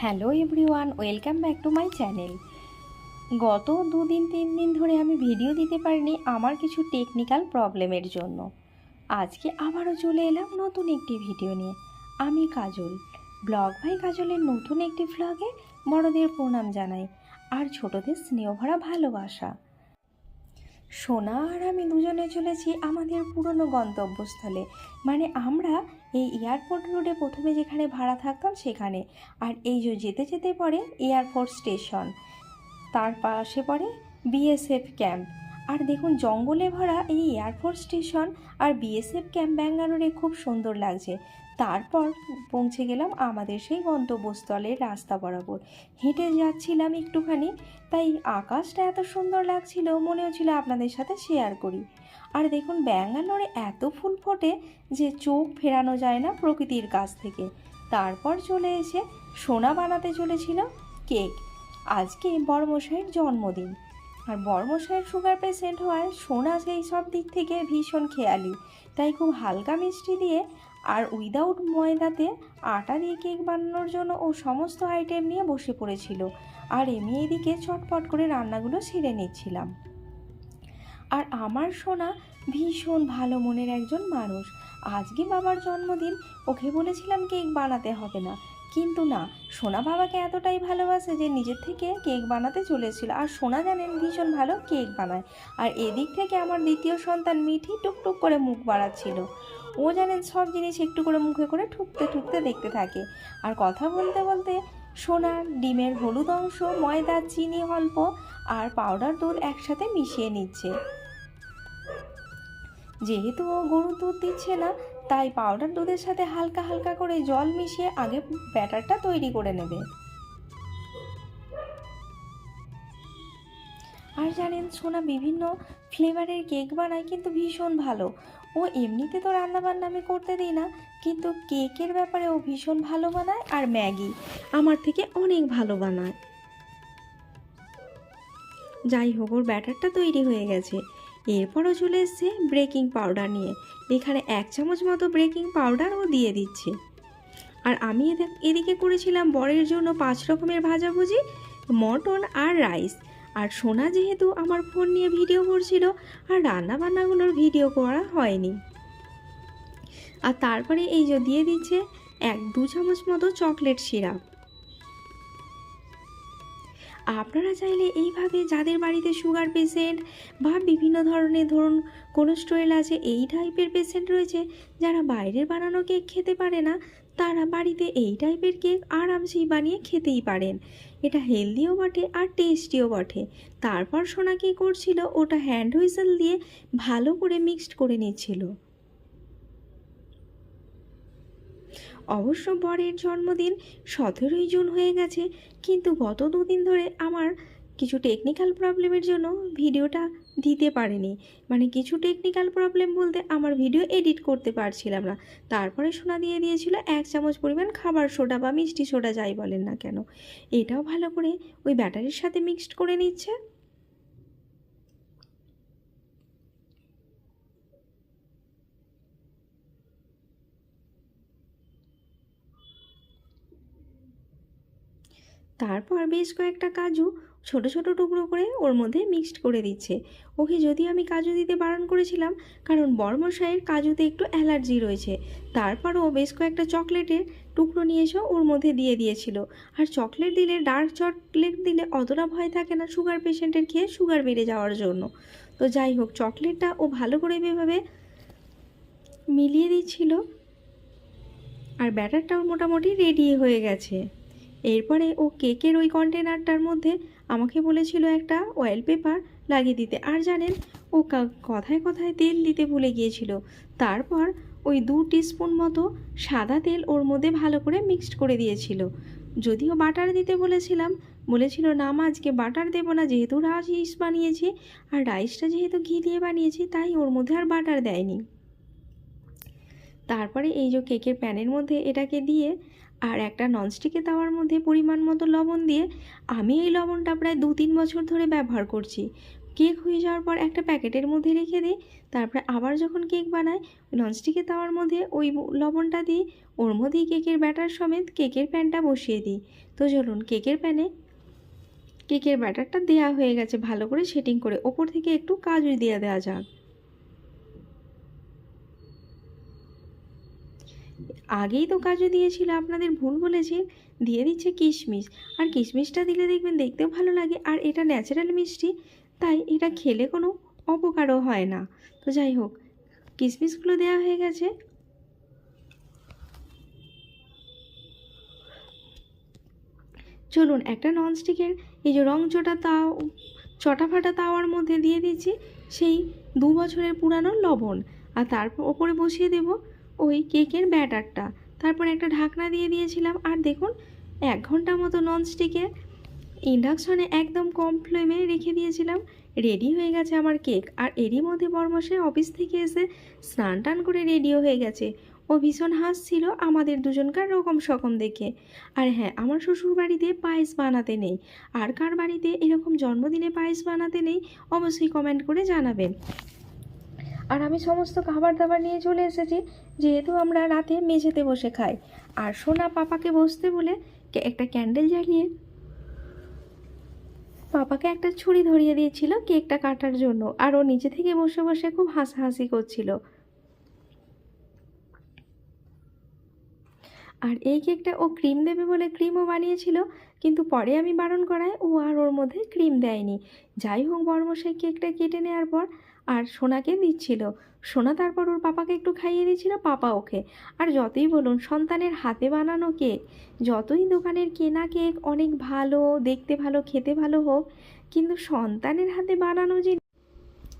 Hello everyone, welcome back to my channel. গত দুদিন, তিন দিন ধরে আমি ভিডিও দিতে পারিনি আমার কিছু টেকনিক্যাল প্রবলেমের জন্য। আজকে আবারও চলে এলাম নতুন একটি ভিডিও নিয়ে। আমি কাজল, ব্লগ ভাই কাজলের নতুন একটি ভ্লগে বড়দের প্রণাম জানাই। আর ছোটদের স্নেহভরা ভালোবাসা। সোনা আর আমি দুজনে চলেছি আমাদের পুরনো গন্তব্যস্থলে। মানে আমরা এই এয়ারপোর্ট রোডে প্রথমে যেখানে ভাড়া থাকতাম সেখানে। আর এই যে যেতে যেতে পড়ে এয়ারপোর্ট স্টেশন। তার পাশে পড়ে বিএসএফ ক্যাম্প। আর দেখুন, জঙ্গলে ভরা এই এয়ারফোর্স স্টেশন আর বিএসএফ ক্যাম্প ব্যাঙ্গালোরে খুব সুন্দর লাগছে। তারপর পৌঁছে গেলাম আমাদের সেই গন্তব্যস্থলের রাস্তা বরাবর। হেঁটে যাচ্ছিলাম একটুখানি, তাই আকাশটা এত সুন্দর লাগছিল মনে হচ্ছিল আপনাদের সাথে শেয়ার করি। আর দেখুন ব্যাঙ্গালোরে এত ফুল ফোটে যে চোখ ফেরানো যায় না প্রকৃতির কাছ থেকে। তারপর চলে এসে সোনা বানাতে চলেছিল কেক। আজকে বড়মশাইয়ের জন্মদিন। আর বড়মশাইয়ের সুগার পেশেন্ট হওয়ায় সোনা সেই সব দিক থেকে ভীষণ খেয়ালি। তাই খুব হালকা মিষ্টি দিয়ে আর উইদাউট ময়দাতে আটা দিয়ে কেক বানানোর জন্য ও সমস্ত আইটেম নিয়ে বসে পড়েছিল। আর এমনি এদিকে চটপট করে রান্নাগুলো সেরে নিচ্ছিলাম। আর আমার সোনা ভীষণ ভালো মনের একজন মানুষ। আজকে বাবার জন্মদিন, ওকে বলেছিলাম কেক বানাতে হবে না। কিন্তু না, সোনা বাবাকে এতটাই ভালোবাসে যে নিজের থেকে কেক বানাতে চলেছিল। আর সোনা জানেন ভীষণ ভালো কেক বানায়। আর এদিক থেকে আমার দ্বিতীয় সন্তান মিঠি টুকটুক করে মুখ বাড়াচ্ছিল। ও জানেন সব জিনিস একটু করে মুখে করে ঠুকতে ঠুকতে দেখতে থাকে। আর কথা বলতে বলতে সোনা, ডিমের হলুদ অংশ, ময়দা, চিনি অল্প আর পাউডার দুধ একসাথে মিশিয়ে নিচ্ছে। যেহেতু ও গরুর দুধ দিচ্ছে না তাই পাউডার দুধের সাথে হালকা হালকা করে জল মিশিয়ে আগে ব্যাটারটা তৈরি করে নেবে। আর জানেন, সোনা বিভিন্ন ফ্লেভারের কেক বানায় কিন্তু ভীষণ ভালো। ও এমনিতে তো রান্নাবান্না আমি করতে দিই না, কিন্তু কেকের ব্যাপারে ও ভীষণ ভালো বানায় আর ম্যাগি আমার থেকে অনেক ভালো বানায়। যাই হোক, ওর ব্যাটারটা তৈরি হয়ে গেছে। এরপরও চলে এসছে ব্রেকিং পাউডার নিয়ে। এখানে এক চামচ মতো ব্রেকিং পাউডারও দিয়ে দিচ্ছে। আর আমি এদে- এদিকে করেছিলাম বরের জন্য পাঁচ রকমের ভাজাভুজি, মটন আর রাইস। আর সোনা যেহেতু আমার ফোন নিয়ে ভিডিও করছিল, আর রান্না বান্নাগুলোর ভিডিও করা হয়নি। আর তারপরে এই যে দিয়ে দিচ্ছে এক দু চামচ মতো চকলেট সিরাপ। আপনারা চাইলে এইভাবে যাদের বাড়িতে সুগার পেশেন্ট বা বিভিন্ন ধরনের ধরুন কোলেস্ট্রল আছে, এই টাইপের পেশেন্ট রয়েছে, যারা বাইরের বানানো কেক খেতে পারে না, তারা বাড়িতে এই টাইপের কেক আরামসেই বানিয়ে খেতেই পারেন। এটা হেলদিও বটে আর টেস্টিও বটে। তারপর সোনা কী করছিল? ওটা হ্যান্ড হুইসেল দিয়ে ভালো করে মিক্সড করে নিচ্ছিল। অবশ্য বরের জন্মদিন সতেরোই জুন হয়ে গেছে, কিন্তু গত দুদিন ধরে আমার কিছু টেকনিক্যাল প্রবলেমের জন্য ভিডিওটা দিতে পারেনি। মানে কিছু টেকনিক্যাল প্রবলেম বলতে আমার ভিডিও এডিট করতে পারছিলাম না। তারপরে শোনা দিয়ে দিয়েছিল এক চামচ পরিমাণ খাবার সোডা বা মিষ্টি সোডা, যাই বলেন না কেন। এটাও ভালো করে ওই ব্যাটারির সাথে মিক্সড করে নিচ্ছে। তারপর বেশ কয়েকটা কাজু ছোট ছোট টুকরো করে ওর মধ্যে মিক্সড করে দিচ্ছে। ওকে যদি আমি কাজু দিতে বারণ করেছিলাম, কারণ বর্মশাইয়ের কাজুতে একটু অ্যালার্জি রয়েছে। তারপর ও বেশ কয়েকটা চকলেটের টুকরো নিয়ে এসে ওর মধ্যে দিয়ে দিয়েছিল। আর চকলেট দিলে ডার্ক চকলেট দিলে অতটা ভয় থাকে না সুগার পেশেন্টের খেয়ে সুগার বেড়ে যাওয়ার জন্য। তো যাই হোক, চকলেটটা ও ভালো করে এভাবে মিলিয়ে দিচ্ছিল। আর ব্যাটারটাও মোটামুটি রেডি হয়ে গেছে। এরপরে ও কেকের ওই কন্টেনারটার মধ্যে আমাকে বলেছিল একটা অয়েল পেপার লাগিয়ে দিতে। আর জানেন, ও কথায় কথায় তেল দিতে ভুলে গিয়েছিল। তারপর ওই দু টিস্পুন মতো সাদা তেল ওর মধ্যে ভালো করে মিক্সড করে দিয়েছিল। যদিও বাটার দিতে বলেছিলাম, বলেছিল, না মা, আজকে বাটার দেবো না, যেহেতু রাইস বানিয়েছি, আর রাইসটা যেহেতু ঘি দিয়ে বানিয়েছি, তাই ওর মধ্যে আর বাটার দেয়নি। তারপরে এই যে কেকের প্যানের মধ্যে এটাকে দিয়ে আর একটা ননস্টিকের তাওয়ার মধ্যে পরিমাণ মতো লবণ দিয়ে আমি এই লবণটা প্রায় দু তিন বছর ধরে ব্যবহার করছি। কেক হয়ে যাওয়ার পর একটা প্যাকেটের মধ্যে রেখে দিই, তারপরে আবার যখন কেক বানাই ননস্টিকের তাওয়ার মধ্যে ওই লবণটা দিই ওর মধ্যেই কেকের ব্যাটার সমেত কেকের প্যানটা বসিয়ে দিই। তো চলুন, কেকের প্যানে কেকের ব্যাটারটা দেওয়া হয়ে গেছে ভালো করে সেটিং করে, ওপর থেকে একটু কাজু দিয়ে দেওয়া যাক। আগেই তো কাজু দিয়েছিল, আপনাদের ভুল বলেছি। দিয়ে দিচ্ছে কিশমিশ। আর কিশমিশটা দিলে দেখবেন দেখতেও ভালো লাগে, আর এটা ন্যাচারাল মিষ্টি, তাই এটা খেলে কোনো অপকারও হয় না। তো যাই হোক, কিশমিশগুলো দেওয়া হয়ে গেছে। চলুন একটা ননস্টিকের এই যে রং চটা তাও, চটা ফাটা তাওয়ার মধ্যে দিয়ে দিচ্ছি সেই দু বছরের পুরানো লবণ। আর তারপর ওপরে বসিয়ে দেব ওই কেকের ব্যাটারটা। তারপর একটা ঢাকনা দিয়ে দিয়েছিলাম। আর দেখুন, এক ঘণ্টা মতো ননস্টিকে ইন্ডাকশনে একদম কম ফ্লেমে রেখে দিয়েছিলাম। রেডি হয়ে গেছে আমার কেক। আর এরই মধ্যে বরমশাই অফিস থেকে এসে স্নান টান করে রেডিও হয়ে গেছে। ও ভীষণ হাসছিল আমাদের দুজনকার রকম সকম দেখে। আর হ্যাঁ আমার শ্বশুর বাড়িতে পায়েস বানাতে নেই। আর কার বাড়িতে এরকম জন্মদিনে পায়েস বানাতে নেই, অবশ্যই কমেন্ট করে জানাবেন। আর আমি সমস্ত খাবার দাবার নিয়ে চলে এসেছি, যেহেতু আমরা রাতে মেঝেতে বসে খাই। আর সোনা পাপাকে বসতে বলে একটা ক্যান্ডেল জ্বালিয়ে পাপাকে একটা ছুরি ধরিয়ে দিয়েছিল কেকটা কাটার জন্য, আর ও নিচে থেকে বসে বসে খুব হাসাহাসি করছিল। আর এই কেকটা ও ক্রিম দেবে বলে ক্রিমও বানিয়েছিল, কিন্তু পরে আমি বারণ করায় ও আর ওর মধ্যে ক্রিম দেয়নি। যাই হোক বড়মশাই কেকটা কেটে নেওয়ার পর আর সোনাকে দিচ্ছিল। সোনা তারপর ওর পাপাকে একটু খাইয়ে দিচ্ছিল, পাপা ওকে। আর যতই বলুন, সন্তানের হাতে বানানো কেক। যতই দোকানের কেনা কেক অনেক ভালো, দেখতে ভালো, খেতে ভালো হোক, কিন্তু সন্তানের হাতে বানানো যে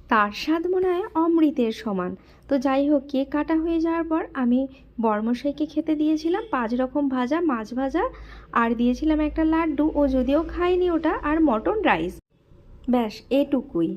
তার স্বাদ মনে হয় অমৃতের সমান। তো যাই হোক, কেক কাটা হয়ে যাওয়ার পর আমি বর্মশাইকে খেতে দিয়েছিলাম, পাঁচ রকম ভাজা, মাছ ভাজা, আর দিয়েছিলাম একটা লাড্ডু। ও যদিও খায়নি ওটা, আর মটন রাইস। ব্যাস, এটুকুই।